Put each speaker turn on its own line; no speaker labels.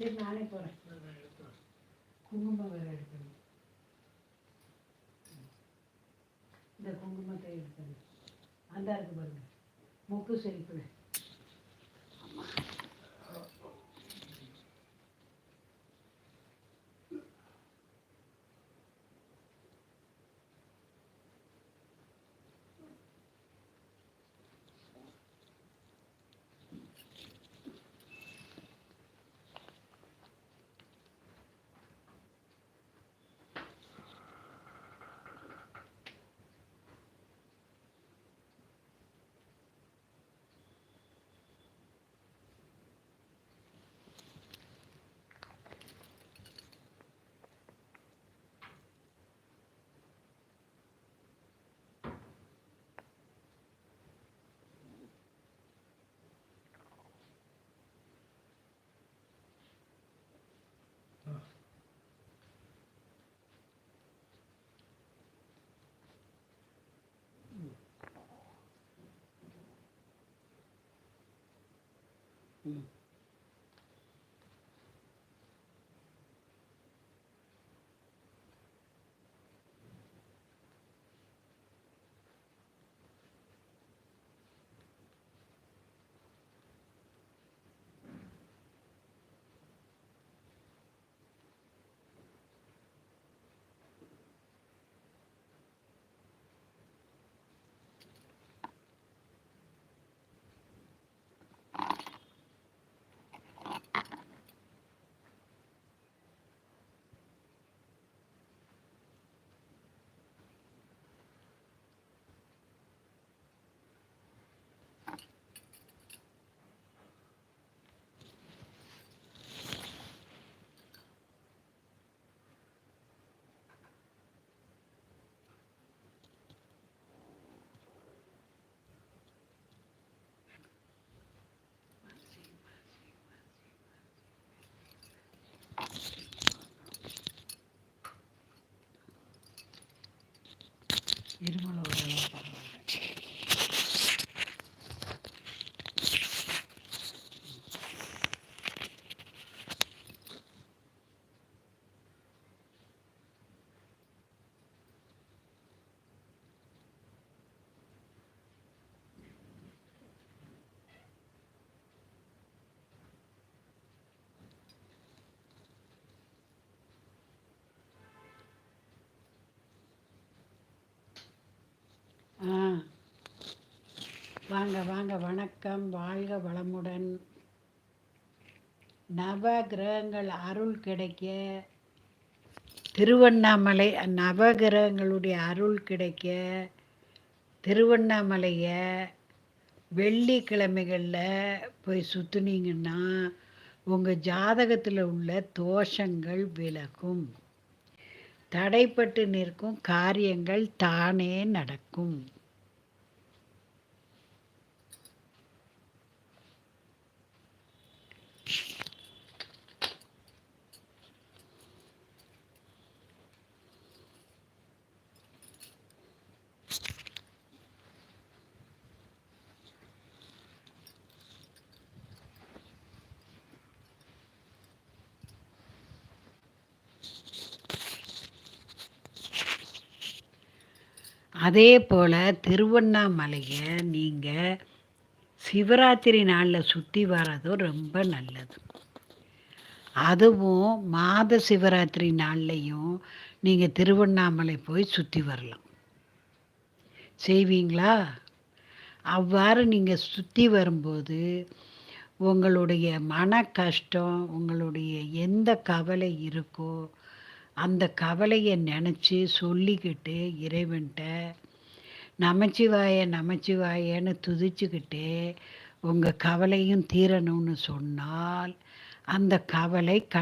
சரி நானே போகிறேன் குங்குமம் வேறு எடுக்கணும் இந்த குங்குமத்தை எடுக்கணும் அந்த இருக்கு பாருங்க. மூக்கு Mm. இருமல் வாங்க வாங்க வணக்கம். வாழ்க வளமுடன். நவ கிரகங்கள் அருள் கிடைக்க. திருவண்ணாமலை நவ கிரகங்களுடைய அருள் கிடைக்க. திருவண்ணாமலையை வெள்ளிக்கிழமைகளில் போய் சுற்றுனீங்கன்னா உங்கள் ஜாதகத்தில் உள்ள தோஷங்கள் விலகும். தடைப்பட்டு நிற்கும் காரியங்கள் தானே நடக்கும். அதே போல் திருவண்ணாமலையை நீங்கள் சிவராத்திரி நாளில் சுற்றி வர்றதும் ரொம்ப நல்லது. அதுவும் மாத சிவராத்திரி நாள்லையும் நீங்கள் திருவண்ணாமலை போய் சுற்றி வரலாம். செய்வீங்களா? அவ்வாறு நீங்கள் சுற்றி வரும்போது உங்களுடைய மன கஷ்டம் உங்களுடைய எந்த கவலை இருக்கோ அந்த கவலையை நினச்சி சொல்லிக்கிட்டு இறைவன்கிட்ட நமச்சிவாய நமச்சிவாயன்னு துதிச்சுக்கிட்டு உங்கள் கவலையும் தீரணும்னு சொன்னால் அந்த கவலை க